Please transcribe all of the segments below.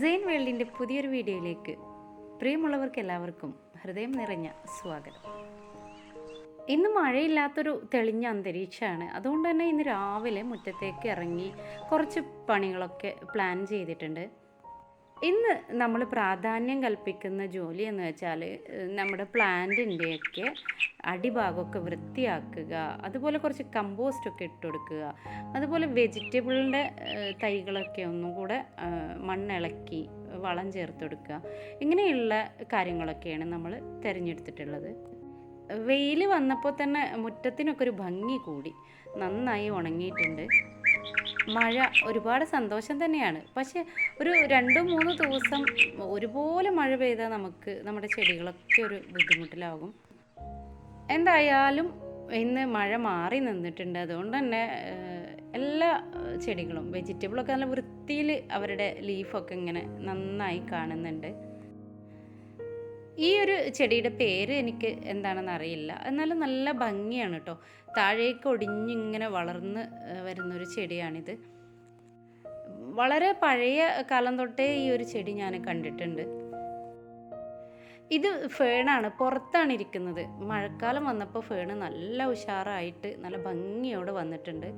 സെയിൻ വേൾഡിന്റെ പുതിയൊരു വീഡിയോയിലേക്ക് പ്രിയമുള്ളവർക്ക് എല്ലാവർക്കും ഹൃദയം നിറഞ്ഞ സ്വാഗതം. ഇന്ന് മഴയില്ലാത്തൊരു തെളിഞ്ഞ അന്തരീക്ഷമാണ്. അതുകൊണ്ട് തന്നെ ഇന്ന് രാവിലെ മുറ്റത്തേക്ക് ഇറങ്ങി കുറച്ച് പണികളൊക്കെ പ്ലാൻ ചെയ്തിട്ടുണ്ട്. ഇന്ന് നമ്മൾ പ്രാധാന്യം കൽപ്പിക്കുന്ന ജോലി എന്ന് വെച്ചാൽ നമ്മുടെ പ്ലാന്റിന്റെയൊക്കെ അടിഭാഗമൊക്കെ വൃത്തിയാക്കുക അതുപോലെ കുറച്ച് കമ്പോസ്റ്റ് ഒക്കെ ഇട്ട് കൊടുക്കുക അതുപോലെ വെജിറ്റബിളിന്റെ തൈകളൊക്കെ ഒന്നും കൂടെ മണ്ണിളക്കി വളം ചേർത്ത് കൊടുക്കുക. ഇങ്ങനെയുള്ള കാര്യങ്ങളൊക്കെയാണ് നമ്മൾ തിരഞ്ഞെടുത്തിട്ടുള്ളത്. വെയിൽ വന്നപ്പോൾ തന്നെ മുറ്റത്തിനൊക്കെ ഒരു ഭംഗി കൂടി. നന്നായി ഉണങ്ങിയിട്ടുണ്ട്. മഴ ഒരുപാട് സന്തോഷം തന്നെയാണ്. പക്ഷെ ഒരു രണ്ടോ മൂന്ന് ദിവസം ഒരുപോലെ മഴ പെയ്താൽ നമുക്ക് നമ്മുടെ ചെടികളൊക്കെ ഒരു ബുദ്ധിമുട്ടിലാകും. എന്തായാലും ഇന്ന് മഴ മാറി നിന്നിട്ടുണ്ട്. അതുകൊണ്ട് തന്നെ എല്ലാ ചെടികളും വെജിറ്റബിളൊക്കെ നല്ല വൃത്തിയിൽ അവരുടെ ലീഫൊക്കെ ഇങ്ങനെ നന്നായി കാണുന്നുണ്ട്. ഈ ഒരു ചെടിയുടെ പേര് എനിക്ക് എന്താണെന്ന് അറിയില്ല. എന്നാലും നല്ല ഭംഗിയാണ് കേട്ടോ താഴേക്ക് ഒടിഞ്ഞിങ്ങനെ വളർന്ന് വരുന്നൊരു ചെടിയാണിത്. വളരെ പഴയ കാലം തൊട്ടേ ഈ ഒരു ചെടി ഞാൻ കണ്ടിട്ടുണ്ട്. ഇത് ഫേണാണ്. പുറത്താണ് ഇരിക്കുന്നത്. മഴക്കാലം വന്നപ്പോൾ ഫേണ് നല്ല ഉഷാറായിട്ട് നല്ല ഭംഗിയോടെ വന്നിട്ടുണ്ട്.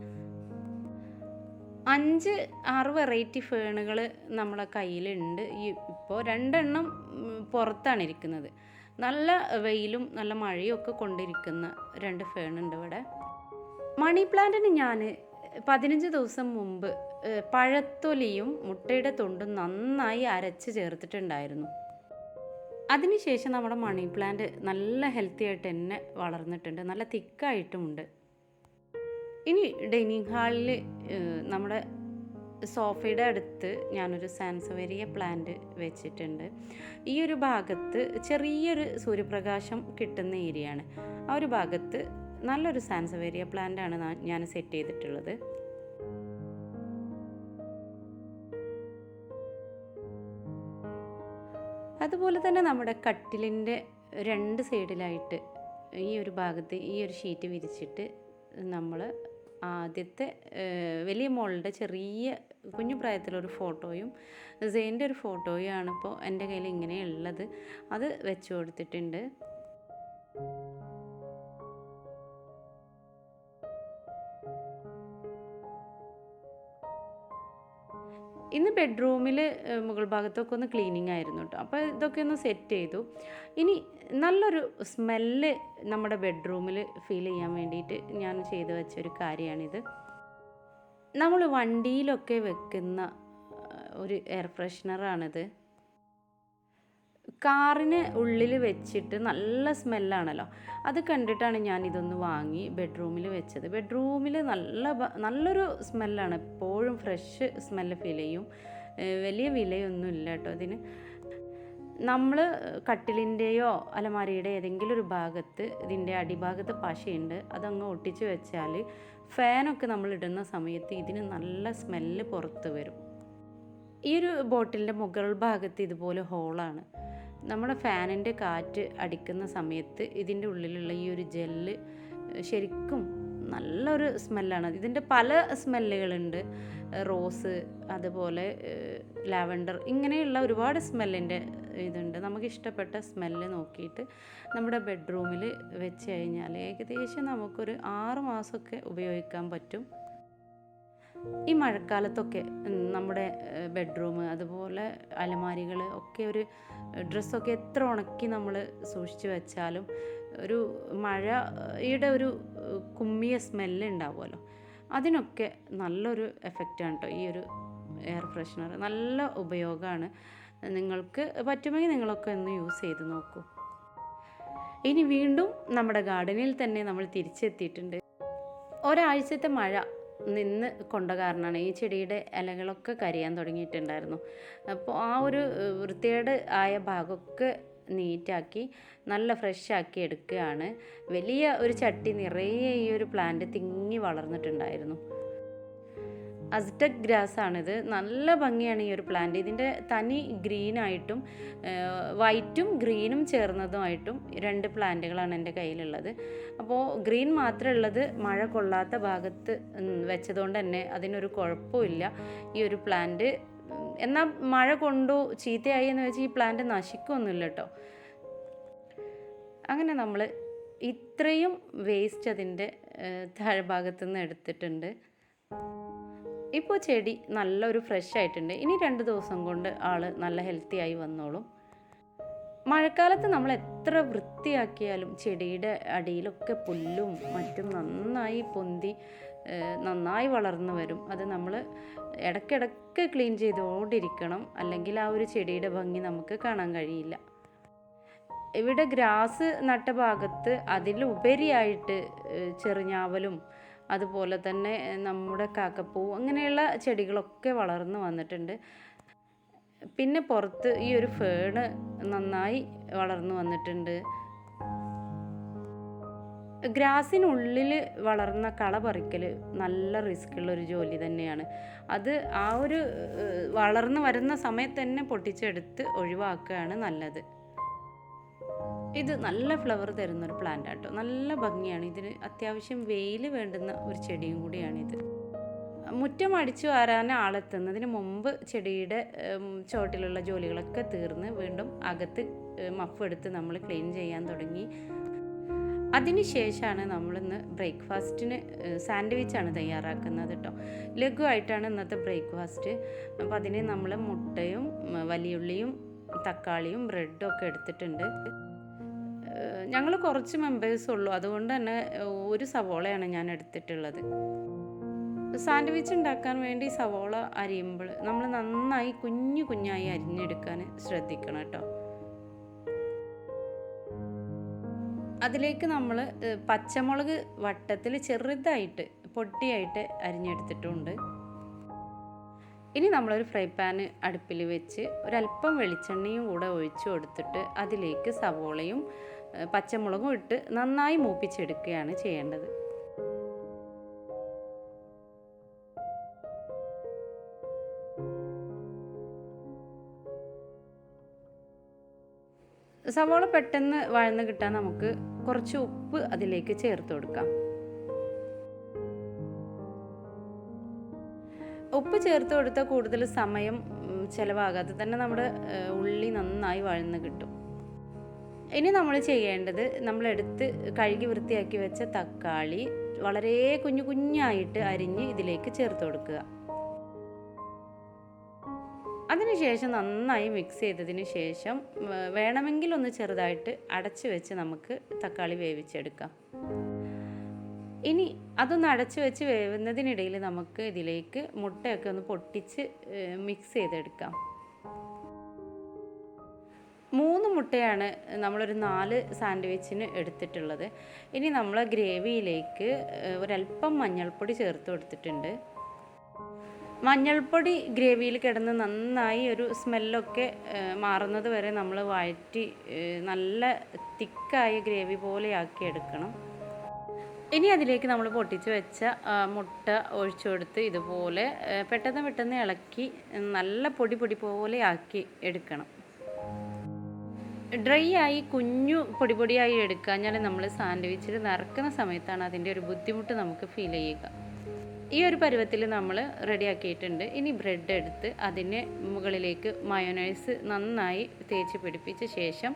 അഞ്ച് ആറ് വെറൈറ്റി ഫേണുകൾ നമ്മളെ കയ്യിലുണ്ട്. ഈ ഇപ്പോൾ രണ്ടെണ്ണം പുറത്താണ് ഇരിക്കുന്നത്. നല്ല വെയിലും നല്ല മഴയും ഒക്കെ കൊണ്ടിരിക്കുന്ന രണ്ട് ഫേണുണ്ട് ഇവിടെ. മണി പ്ലാന്റിന് ഞാൻ പതിനഞ്ച് ദിവസം മുമ്പ് പഴത്തൊലിയും മുട്ടയുടെ തൊണ്ടും നന്നായി അരച്ച് ചേർത്തിട്ടുണ്ടായിരുന്നു. അതിനുശേഷം നമ്മുടെ മണി പ്ലാന്റ് നല്ല ഹെൽത്തി ആയിട്ട് തന്നെ വളർന്നിട്ടുണ്ട്. നല്ല തിക്കായിട്ടുമുണ്ട്. ഇനി ഡൈനിങ് ഹാളിൽ നമ്മുടെ സോഫയുടെ അടുത്ത് ഞാനൊരു സാൻസവേരിയ പ്ലാന്റ് വെച്ചിട്ടുണ്ട്. ഈ ഒരു ഭാഗത്ത് ചെറിയൊരു സൂര്യപ്രകാശം കിട്ടുന്ന ഏരിയയാണ്. ആ ഒരു ഭാഗത്ത് നല്ലൊരു സാൻസവേരിയ പ്ലാന്റ് ആണ് ഞാൻ സെറ്റ് ചെയ്തിട്ടുള്ളത്. അതുപോലെ തന്നെ നമ്മുടെ കട്ടിലിന്റെ രണ്ട് സൈഡിലായിട്ട് ഈ ഒരു ഭാഗത്ത് ഈ ഒരു ഷീറ്റ് വിരിച്ചിട്ട് നമ്മൾ ആദ്യത്തെ വലിയ മോളുടെ ചെറിയ കുഞ്ഞു പ്രായത്തിലൊരു ഫോട്ടോയും സെയിന്റെ ഒരു ഫോട്ടോയും ആണ് ഇപ്പോൾ എന്റെ കയ്യിൽ ഇങ്ങനെയുള്ളത്. അത് വെച്ച് കൊടുത്തിട്ടുണ്ട്. ഇന്ന് ബെഡ്റൂമിൽ മുകൾ ഭാഗത്തൊക്കെ ഒന്ന് ക്ലീനിങ് ആയിരുന്നു കേട്ടോ അപ്പോൾ ഇതൊക്കെ ഒന്ന് സെറ്റ് ചെയ്തു. ഇനി നല്ലൊരു സ്മെല്ല് നമ്മുടെ ബെഡ്റൂമിൽ ഫീൽ ചെയ്യാൻ വേണ്ടിയിട്ട് ഞാൻ ചെയ്തു വെച്ച ഒരു കാര്യമാണിത് നമ്മൾ വണ്ടിയിലൊക്കെ വെക്കുന്ന ഒരു എയർ ഫ്രഷ്നറാണിത് കാറിന് ഉള്ളിൽ വെച്ചിട്ട് നല്ല സ്മെല്ലാണല്ലോ. അത് കണ്ടിട്ടാണ് ഞാൻ ഇതൊന്ന് വാങ്ങി ബെഡ്റൂമിൽ വെച്ചത്. ബെഡ്റൂമിൽ നല്ല നല്ലൊരു സ്മെല്ലാണ്. എപ്പോഴും ഫ്രഷ് സ്മെല്ല് ഫീൽ ചെയ്യും വലിയ വിലയൊന്നും ഇല്ല കേട്ടോ അതിന് നമ്മൾ കട്ടിലിന്റെയോ അലമാരിയുടെ ഏതെങ്കിലും ഒരു ഭാഗത്ത് ഇതിന്റെ അടിഭാഗത്ത് പശയുണ്ട്. അതങ്ങ് ഒട്ടിച്ച് വെച്ചാൽ ഫാനൊക്കെ നമ്മൾ ഇടുന്ന സമയത്ത് ഇതിന് നല്ല സ്മെല്ല് പുറത്ത് വരും. ഈ ഒരു ബോട്ടിലിന്റെ മുകൾ ഭാഗത്ത് ഇതുപോലെ ഹോളാണ്. നമ്മുടെ ഫാനിന്റെ കാറ്റ് അടിക്കുന്ന സമയത്ത് ഇതിന്റെ ഉള്ളിലുള്ള ഈ ഒരു ജെല്ല് ശരിക്കും നല്ലൊരു സ്മെല്ലാണ്. ഇതിന്റെ പല സ്മെല്ലുകളുണ്ട്. റോസ് അതുപോലെ ലാവൻഡർ ഇങ്ങനെയുള്ള ഒരുപാട് സ്മെല്ലിന്റെ ഇതുണ്ട്. നമുക്ക് ഇഷ്ടപ്പെട്ട സ്മെല്ല് നോക്കിയിട്ട് നമ്മുടെ ബെഡ്റൂമിൽ വെച്ച് കഴിഞ്ഞാൽ ഏകദേശം നമുക്കൊരു ആറ് മാസമൊക്കെ ഉപയോഗിക്കാൻ പറ്റും. ഈ മഴക്കാലത്തൊക്കെ നമ്മുടെ ബെഡ്റൂം അതുപോലെ അലമാരികൾ ഒക്കെ ഒരു ഡ്രസ്സൊക്കെ എത്ര ഉണക്കി നമ്മൾ സൂക്ഷിച്ചു വെച്ചാലും ഒരു മഴയുടെ ഒരു കുമ്മിയ സ്മെല്ല് ഉണ്ടാവുമല്ലോ അതിനൊക്കെ നല്ലൊരു എഫക്റ്റാണ് കേട്ടോ ഈ ഒരു എയർ ഫ്രഷ്നർ നല്ല ഉപയോഗമാണ്. നിങ്ങൾക്ക് പറ്റുമെങ്കിൽ നിങ്ങളൊക്കെ ഒന്ന് യൂസ് ചെയ്ത് നോക്കൂ. ഇനി വീണ്ടും നമ്മുടെ ഗാർഡനിൽ തന്നെ നമ്മൾ തിരിച്ചെത്തിയിട്ടുണ്ട്. ഒരാഴ്ചത്തെ മഴ നിന്ന് കൊണ്ട കാരണമാണ് ഈ ചെടിയുടെ ഇലകളൊക്കെ കരിയാൻ തുടങ്ങിയിട്ടുണ്ടായിരുന്നു. അപ്പോൾ ആ ഒരു വൃത്തികേട് ആയ ഭാഗമൊക്കെ നീറ്റാക്കി നല്ല ഫ്രഷ് ആക്കി എടുക്കുകയാണ്. വലിയ ഒരു ചട്ടി നിറയെ ഈ ഒരു പ്ലാന്റ് തിങ്ങി വളർന്നിട്ടുണ്ടായിരുന്നു. അസ്റ്റക് ഗ്രാസ് ആണിത്. നല്ല ഭംഗിയാണ് ഈ ഒരു പ്ലാന്റ് ഇതിന്റെ തനി ഗ്രീനായിട്ടും വൈറ്റും ഗ്രീനും ചേർന്നതുമായിട്ടും രണ്ട് പ്ലാന്റുകളാണ് എന്റെ കയ്യിലുള്ളത്. അപ്പോൾ ഗ്രീൻ മാത്രമേ ഉള്ളത് മഴ കൊള്ളാത്ത ഭാഗത്ത് വെച്ചതുകൊണ്ട് തന്നെ അതിനൊരു കുഴപ്പമില്ല ഈ ഒരു പ്ലാന്റ് എന്നാൽ മഴ കൊണ്ടു ചീത്തയായി എന്ന് വെച്ചാൽ ഈ പ്ലാന്റ് നശിക്കൊന്നുമില്ല കേട്ടോ. അങ്ങനെ നമ്മൾ ഇത്രയും വേസ്റ്റ് അതിന്റെ താഴ്ഭാഗത്തു നിന്ന് എടുത്തിട്ടുണ്ട്. ഇപ്പോൾ ചെടി നല്ലൊരു ഫ്രഷ് ആയിട്ടുണ്ട്. ഇനി രണ്ട് ദിവസം കൊണ്ട് ആൾ നല്ല ഹെൽത്തി ആയി വന്നോളും. മഴക്കാലത്ത് നമ്മൾ എത്ര വൃത്തിയാക്കിയാലും ചെടിയുടെ അടിയിലൊക്കെ പുല്ലും മറ്റും നന്നായി പൊന്തി നന്നായി വളർന്നു വരും. അത് നമ്മൾ ഇടയ്ക്കിടയ്ക്ക് ക്ലീൻ ചെയ്തുകൊണ്ടിരിക്കണം. അല്ലെങ്കിൽ ആ ഒരു ചെടിയുടെ ഭംഗി നമുക്ക് കാണാൻ കഴിയില്ല. ഇവിടെ ഗ്രാസ് നട്ട ഭാഗത്ത് അതിലുപരിയായിട്ട് ചെറുഞ്ഞാവലും അതുപോലെ തന്നെ നമ്മുടെ കാക്കപ്പൂ അങ്ങനെയുള്ള ചെടികളൊക്കെ വളർന്നു വന്നിട്ടുണ്ട്. പിന്നെ പുറത്ത് ഈ ഒരു ഫേണ് നന്നായി വളർന്നു വന്നിട്ടുണ്ട്. ഗ്രാസിനുള്ളിൽ വളർന്ന കള പറിക്കൽ നല്ല റിസ്ക് ഉള്ള ഒരു ജോലി തന്നെയാണ്. അത് ആ ഒരു വളർന്നു വരുന്ന സമയത്ത് തന്നെ പൊട്ടിച്ചെടുത്ത് ഒഴിവാക്കുകയാണ് നല്ലത്. ഇത് നല്ല ഫ്ലവർ തരുന്ന ഒരു പ്ലാന്റ് ആട്ടോ. നല്ല ഭംഗിയാണ്. ഇതിന് അത്യാവശ്യം വെയിൽ വേണ്ടുന്ന ഒരു ചെടിയും കൂടിയാണിത്. മുറ്റം അടിച്ചു വാരാൻ ആളെത്തുന്നതിന് മുമ്പ് ചെടിയുടെ ചോട്ടിലുള്ള ജോലികളൊക്കെ തീർന്ന് വീണ്ടും അകത്ത് മഫ് എടുത്ത് നമ്മൾ ക്ലീൻ ചെയ്യാൻ തുടങ്ങി. അതിനുശേഷമാണ് നമ്മളിന്ന് ബ്രേക്ക്ഫാസ്റ്റിന് സാൻഡ്വിച്ചാണ് തയ്യാറാക്കുന്നത് കേട്ടോ ലഘുവായിട്ടാണ് ഇന്നത്തെ ബ്രേക്ക്ഫാസ്റ്റ്. അപ്പോൾ അതിന് നമ്മൾ മുട്ടയും വലിയുള്ളിയും തക്കാളിയും ബ്രെഡും ഒക്കെ എടുത്തിട്ടുണ്ട്. ഞങ്ങൾ കുറച്ച് മെമ്പേഴ്സ് ഉള്ളൂ. അതുകൊണ്ട് തന്നെ ഒരു സവോളയാണ് ഞാൻ എടുത്തിട്ടുള്ളത്. സാൻഡ്വിച്ച് ഉണ്ടാക്കാൻ വേണ്ടി സവോള അരിയുമ്പോൾ നമ്മൾ നന്നായി കുഞ്ഞു കുഞ്ഞായി അരിഞ്ഞെടുക്കാൻ ശ്രദ്ധിക്കണം കേട്ടോ. അതിലേക്ക് നമ്മൾ പച്ചമുളക് വട്ടത്തിൽ ചെറുതായിട്ട് പൊട്ടിയായിട്ട് അരിഞ്ഞെടുത്തിട്ടുണ്ട്. ഇനി നമ്മളൊരു ഫ്രൈ പാൻ അടുപ്പിൽ വെച്ച് ഒരല്പം വെളിച്ചെണ്ണയും കൂടെ ഒഴിച്ചു കൊടുത്തിട്ട് അതിലേക്ക് സവോളയും പച്ചമുളകും ഇട്ട് നന്നായി മൂപ്പിച്ചെടുക്കുകയാണ് ചെയ്യേണ്ടത്. സവോള പെട്ടെന്ന് വഴന്ന് കിട്ടാൻ നമുക്ക് കുറച്ച് ഉപ്പ് അതിലേക്ക് ചേർത്ത് കൊടുക്കാം. ഉപ്പ് ചേർത്ത് കൊടുത്താൽ കൂടുതൽ സമയം ചിലവാകാതെ തന്നെ നമ്മുടെ ഉള്ളി നന്നായി വഴന്ന് കിട്ടും. ഇനി നമ്മൾ ചെയ്യേണ്ടത് നമ്മളെടുത്ത് കഴുകി വൃത്തിയാക്കി വെച്ച തക്കാളി വളരെ കുഞ്ഞു കുഞ്ഞായിട്ട് അരിഞ്ഞ് ഇതിലേക്ക് ചേർത്ത് കൊടുക്കുക. അതിനുശേഷം നന്നായി മിക്സ് ചെയ്തതിന് ശേഷം വേണമെങ്കിൽ ഒന്ന് ചെറുതായിട്ട് അടച്ച് വെച്ച് നമുക്ക് തക്കാളി വേവിച്ചെടുക്കാം. ഇനി അതൊന്ന് അടച്ചു വെച്ച് വേവുന്നതിനിടയിൽ നമുക്ക് ഇതിലേക്ക് മുട്ടയൊക്കെ ഒന്ന് പൊട്ടിച്ച് മിക്സ് ചെയ്തെടുക്കാം. മൂന്ന് മുട്ടയാണ് നമ്മളൊരു നാല് സാൻഡ്വിച്ചിന് എടുത്തിട്ടുള്ളത്. ഇനി നമ്മൾ ഗ്രേവിയിലേക്ക് ഒരല്പം മഞ്ഞൾപ്പൊടി ചേർത്ത് കൊടുത്തിട്ടുണ്ട്. മഞ്ഞൾപ്പൊടി ഗ്രേവിയിൽ കിടന്ന് നന്നായി ഒരു സ്മെല്ലൊക്കെ മാറുന്നത് വരെ നമ്മൾ വഴറ്റി നല്ല തിക്കായ ഗ്രേവി പോലെയാക്കി എടുക്കണം. ഇനി അതിലേക്ക് നമ്മൾ പൊട്ടിച്ച് വെച്ച മുട്ട ഒഴിച്ചു കൊടുത്ത് ഇതുപോലെ പെട്ടെന്ന് പെട്ടെന്ന് ഇളക്കി നല്ല പൊടി പൊടി പോലെ ആക്കി എടുക്കണം. ഡ്രൈ ആയി കുഞ്ഞു പൊടി പൊടിയായി എടുക്കാഞ്ഞാൽ നമ്മൾ സാൻഡ്വിച്ചിൽ നിറക്കുന്ന സമയത്താണ് അതിന്റെ ഒരു ബുദ്ധിമുട്ട് നമുക്ക് ഫീൽ ചെയ്യുക. ഈ ഒരു പരുവത്തിൽ നമ്മൾ റെഡിയാക്കിയിട്ടുണ്ട് ഇനി ബ്രെഡ് എടുത്ത് അതിന് മുകളിലേക്ക് മയോനൈസ് നന്നായി തേച്ച് പിടിപ്പിച്ച ശേഷം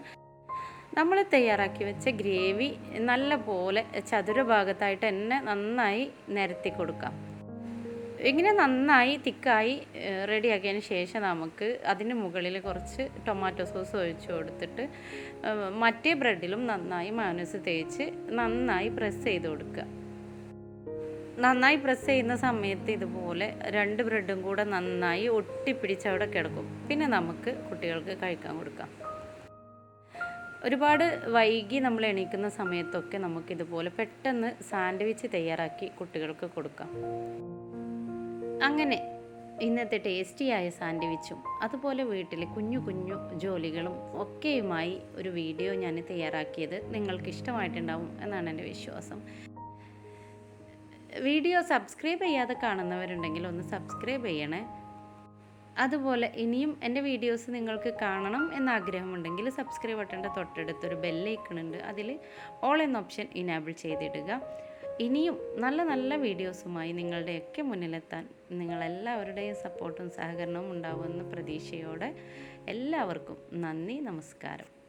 നമ്മൾ തയ്യാറാക്കി വെച്ച ഗ്രേവി നല്ല പോലെ ചതുരഭാഗത്തായിട്ട് തന്നെ നന്നായി നിരത്തി കൊടുക്കാം. ഇങ്ങനെ നന്നായി തിക്കായി റെഡിയാക്കിയതിന് ശേഷം നമുക്ക് അതിന് മുകളിൽ കുറച്ച് ടൊമാറ്റോ സോസ് ഒഴിച്ച് കൊടുത്തിട്ട് മറ്റേ ബ്രെഡിലും നന്നായി മയോനൈസ് തേച്ച് നന്നായി പ്രസ് ചെയ്ത് കൊടുക്കുക. നന്നായി പ്രസ് ചെയ്യുന്ന സമയത്ത് ഇതുപോലെ രണ്ട് ബ്രെഡും കൂടെ നന്നായി ഒട്ടിപ്പിടിച്ച് അവിടെ കിടക്കും. പിന്നെ നമുക്ക് കുട്ടികൾക്ക് കഴിക്കാൻ കൊടുക്കാം. ഒരുപാട് വൈകി നമ്മൾ എണീക്കുന്ന സമയത്തൊക്കെ നമുക്കിതുപോലെ പെട്ടെന്ന് സാൻഡ്വിച്ച് തയ്യാറാക്കി കുട്ടികൾക്ക് കൊടുക്കാം. അങ്ങനെ ഇന്നത്തെ ടേസ്റ്റിയായ സാൻഡ്വിച്ചും അതുപോലെ വീട്ടിലെ കുഞ്ഞു കുഞ്ഞു ജോലികളും ഒക്കെയുമായി ഒരു വീഡിയോ ഞാൻ തയ്യാറാക്കിയത് നിങ്ങൾക്ക് ഇഷ്ടമായിട്ടുണ്ടാവും എന്നാണ് എന്റെ വിശ്വാസം. വീഡിയോ സബ്സ്ക്രൈബ് ചെയ്യാതെ കാണുന്നവരുണ്ടെങ്കിൽ ഒന്ന് സബ്സ്ക്രൈബ് ചെയ്യണേ. അതുപോലെ ഇനിയും എന്റെ വീഡിയോസ് നിങ്ങൾക്ക് കാണണം എന്ന ആഗ്രഹമുണ്ടെങ്കിൽ സബ്സ്ക്രൈബ് ബട്ടന്റെ തൊട്ടടുത്തൊരു ബെല്ലൈക്കണുണ്ട്. അതിൽ ഓൾ എന്ന ഓപ്ഷൻ ഇനാബിൾ ചെയ്തിടുക. ഇനിയും നല്ല നല്ല വീഡിയോസുമായി നിങ്ങളുടെയൊക്കെ മുന്നിലെത്താൻ നിങ്ങളെല്ലാവരുടെയും സപ്പോർട്ടും സഹകരണവും ഉണ്ടാവുമെന്ന പ്രതീക്ഷയോടെ എല്ലാവർക്കും നന്ദി നമസ്കാരം.